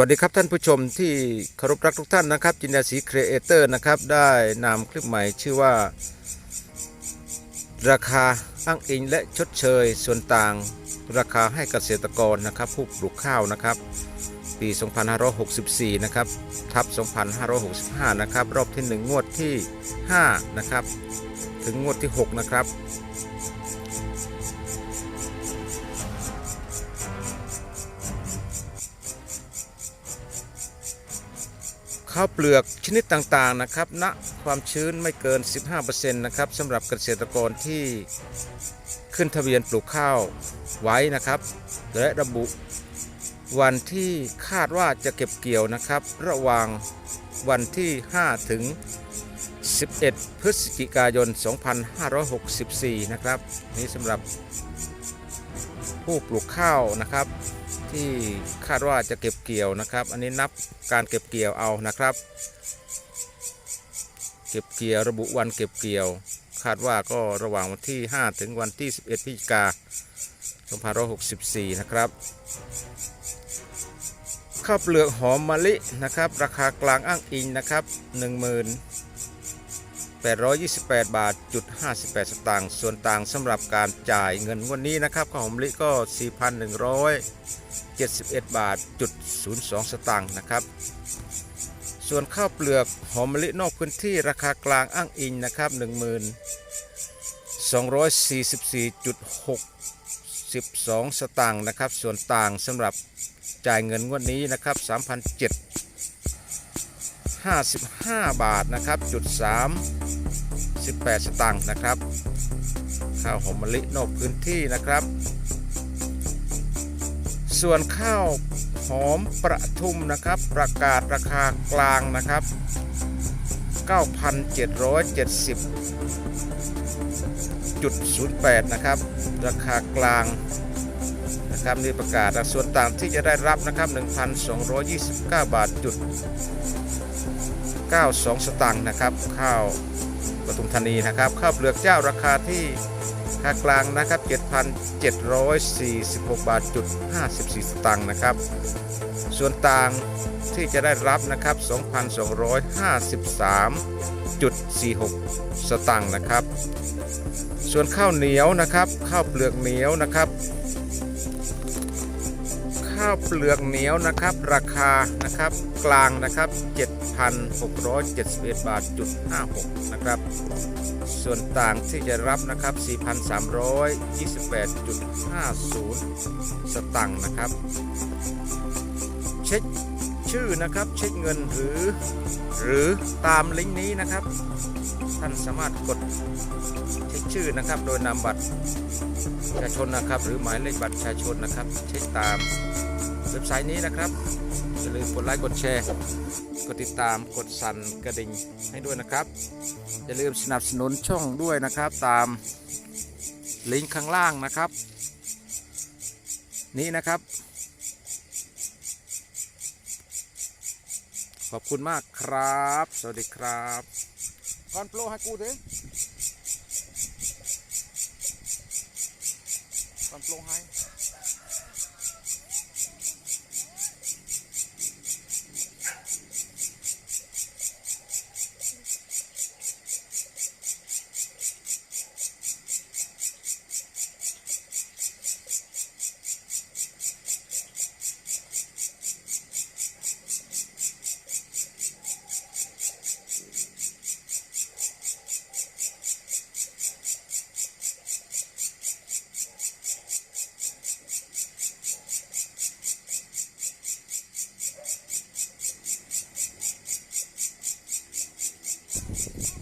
วัสดีครับท่านผู้ชมที่เคารพรักทุกท่านนะครับ จินดาสีครีเอเตอร์นะครับ ได้นำคลิปใหม่ชื่อว่า ราคาอ้างอิงและชดเชย ส่วนต่าง ราคาให้เกษตรกรนะครับผู้ปลูกข้าวนะครับ ปี 2564 นะครับทับ 2565 นะครับ รอบที่ 1 งวดที่ 5 นะครับ ถึงงวดที่ 6 นะครับ ข้าวเปลือกชนิดต่างๆนะครับณความชื้นไม่เกิน 15%นะครับสำหรับเกษตรกรที่ขึ้นทะเบียนปลูกข้าวไว้นะครับ และระบุวันที่คาดว่าจะเก็บเกี่ยวนะครับ ระหว่างวันที่ 5 ถึง 11 พฤศจิกายน 2564 นะครับ นี่สำหรับผู้ปลูกข้าวนะครับ ที่คาดว่าจะเก็บเกี่ยวนะครับ อันนี้นับการเก็บเกี่ยวเอานะครับ เก็บเกี่ยวระบุวันเก็บเกี่ยว คาดว่าก็ระหว่างวันที่ 5 ถึงวันที่ 11พฤศจิกา2564 นะครับข้าวเปลือกหอมมะลินะครับ ราคากลางอ้างอิงนะครับ 828 บาทจุด58 สตางค์ส่วนต่างสำหรับการจ่ายเงินงวดนนี้นะครับข้าวหอมมะลิก็ 4,171 บาทจุด02 สตางค์นะครับ ส่วนข้าวเปลือกหอมมะลินอกพื้นที่ราคากลางอ้างอิงนะครับ 1244.62สตางค์นะครับ ส่วนต่างสำหรับจ่ายเงินงวดนี้นะครับ3,007 55 บาทนะครับจุด 3 18 สตางค์นะครับ ข้าวหอมมะลินอกพื้นที่นะครับ ส่วนข้าวหอมประทุมนะครับ ประกาศราคากลางนะครับ 9,770.08 นะครับ ราคากลางนะครับนี่ประกาศส่วนต่างที่จะได้รับนะครับ 1,229 บาทจุด92 สตางค์นะครับ ข้าว ปทุมธานีนะครับข้าวเปลือกเจ้าราคาที่ค่ากลางนะครับ 7,746 บาทจุด54 สตางค์นะครับ ส่วนต่างที่จะได้รับนะครับ 2,253.46 สตางค์นะครับ ส่วนข้าวเหนียวนะครับ ข้าวเปลือกเหนียวนะครับ ข้าวเปลือกเหนียวนะครับ ราคานะครับกลางนะครับ 7,671 บาทจุด56 นะครับ ส่วนต่างที่จะรับนะครับ 4,328.50 สตังค์นะครับ เช็คชื่อนะครับ เช็คเงินหรือ หรือตามลิงก์นี้นะครับ ท่านสามารถกดเช็คชื่อนะครับ โดยนำบัตรประชาชนนะครับ หรือหมายเลขบัตรประชาชนนะครับเช็คตามเว็บไซต์นี้นะครับอย่าลืมกดไลค์กดแชร์ กดติดตามกดสั่นกระดิ่งให้ด้วยนะครับ อย่าลืมสนับสนุนช่องด้วยนะครับ ตามลิงก์ข้างล่างนะครับ นี้นะครับ ขอบคุณมากครับ สวัสดีครับ ก่อนโปรให้ places.